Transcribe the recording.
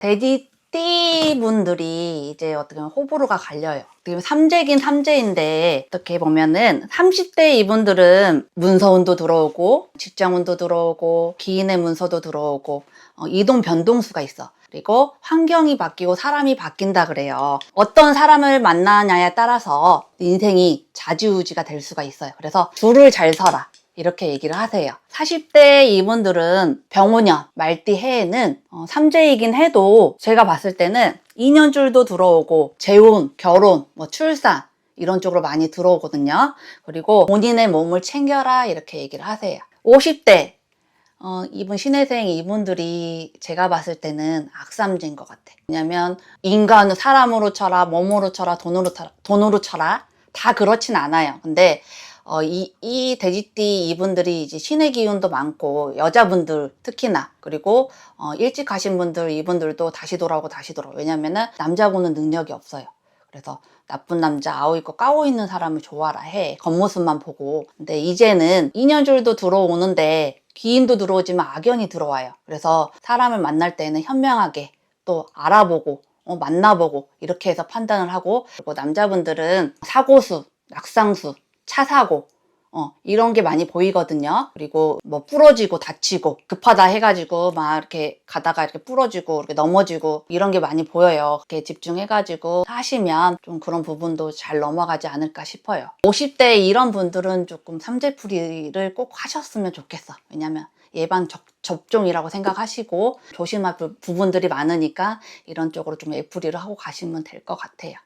돼지띠 분들이 이제 어떻게 보면 호불호가 갈려요. 어떻게 삼재긴 삼재인데 어떻게 보면은 30대 이분들은 문서운도 들어오고 직장운도 들어오고 기인의 문서도 들어오고 어, 이동 변동수가 있어. 그리고 환경이 바뀌고 사람이 바뀐다 그래요. 어떤 사람을 만나냐에 따라서 인생이 자지우지가 될 수가 있어요. 그래서 줄을 잘 서라. 이렇게 얘기를 하세요. 40대 이분들은 병오년, 말띠 해에는 어, 삼재이긴 해도 제가 봤을 때는 인연줄도 들어오고 재혼, 결혼, 뭐 출산 이런 쪽으로 많이 들어오거든요. 그리고 본인의 몸을 챙겨라 이렇게 얘기를 하세요. 50대 어, 이분 신혜생 이분들이 제가 봤을 때는 악삼진 것 같아. 왜냐면 인간을 사람으로 쳐라, 몸으로 쳐라, 돈으로 쳐라, 돈으로 쳐라 다 그렇진 않아요. 근데 어, 이, 이 돼지띠 이분들이 이제 신의 기운도 많고 여자분들 특히나 그리고 어, 일찍 가신 분들 이분들도 다시 돌아오고 다시 돌아오고. 왜냐면은 남자분은 능력이 없어요. 그래서 나쁜 남자 아우 있고 까오 있는 사람을 좋아라 해. 겉모습만 보고. 근데 이제는 인연줄도 들어오는데 기인도 들어오지만 악연이 들어와요. 그래서 사람을 만날 때는 현명하게 또 알아보고 어, 만나보고 이렇게 해서 판단을 하고. 그리고 남자분들은 사고수 낙상수 차사고 어, 이런 게 많이 보이거든요. 그리고 뭐 부러지고 다치고 급하다 해가지고 막 이렇게 가다가 이렇게 부러지고 이렇게 넘어지고 이런 게 많이 보여요. 그렇게 집중해가지고 하시면 좀 그런 부분도 잘 넘어가지 않을까 싶어요. 50대 이런 분들은 조금 삼재풀이를 꼭 하셨으면 좋겠어. 왜냐면 예방 접, 접종이라고 생각하시고 조심할 부- 부분들이 많으니까 이런 쪽으로 좀 애풀이를 하고 가시면 될 것 같아요.